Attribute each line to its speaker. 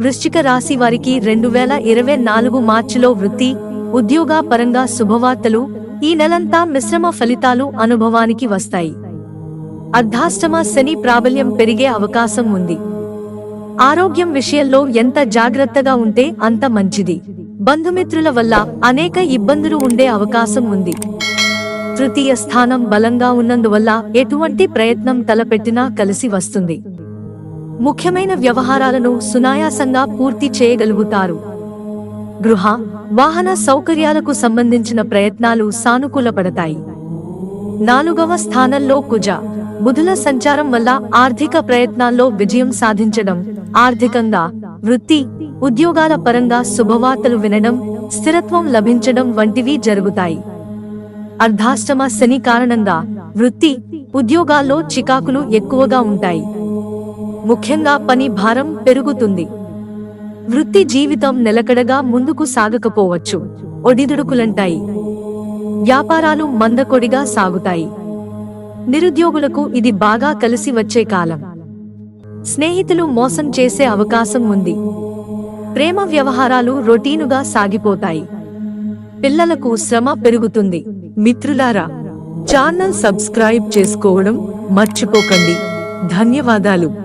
Speaker 1: వృశ్చిక రాశి వారికి రెండు వేల ఇరవై నాలుగు మార్చిలో వృత్తి ఉద్యోగ పరంగా శుభవార్తలు ఈ నెలంతా మిశ్రమ ఫలితాలు అనుభవానికి వస్తాయి. అర్ధాష్టమ శని ప్రాబల్యం పెరిగే అవకాశం ఉంది. ఆరోగ్యం విషయంలో ఎంత జాగ్రత్తగా ఉంటే అంత మంచిది. బంధుమిత్రుల వల్ల అనేక ఇబ్బందులు ఉండే అవకాశం ఉంది. తృతీయ స్థానం బలంగా ఉన్నందువల్ల ఎటువంటి ప్రయత్నం తలపెట్టినా కలిసి వస్తుంది. ముఖ్యమైన వ్యవహారాలను సునాయాసంగా పూర్తి చేయగలుగుతారు. గృహ వాహన సౌకర్యాలకు సంబంధించిన ప్రయత్నాలు సానుకూలపడతాయి. నాలుగవ స్థానంలో కుజ బుధుల సంచారం వల్ల ఆర్థిక ప్రయత్నాల్లో విజయం సాధించడం ఆర్థికంగా వృత్తి ఉద్యోగాల పరంగా శుభవార్తలు వినడం స్థిరత్వం లభించడం వంటివి జరుగుతాయి. అర్ధాష్టమ శని కారణంగా వృత్తి ఉద్యోగాల్లో చికాకులు ఎక్కువగా ఉంటాయి. ముఖ్యంగా పని భారం పెరుగుతుంది. వృత్తి జీవితం నిలకడగా ముందుకు సాగకపోవచ్చు. ఒడిదుడుకులంటాయి. వ్యాపారాలు మందకొడిగా సాగుతాయి. నిరుద్యోగులకు ఇది బాగా కలిసి వచ్చే కాలం. స్నేహితులు మోసం చేసే అవకాశం ఉంది. ప్రేమ వ్యవహారాలు రొటీనుగా సాగిపోతాయి. పిల్లలకు శ్రమ పెరుగుతుంది.
Speaker 2: మిత్రులారా ఛానల్ సబ్స్క్రైబ్ చేసుకోవడం మర్చిపోకండి. ధన్యవాదాలు.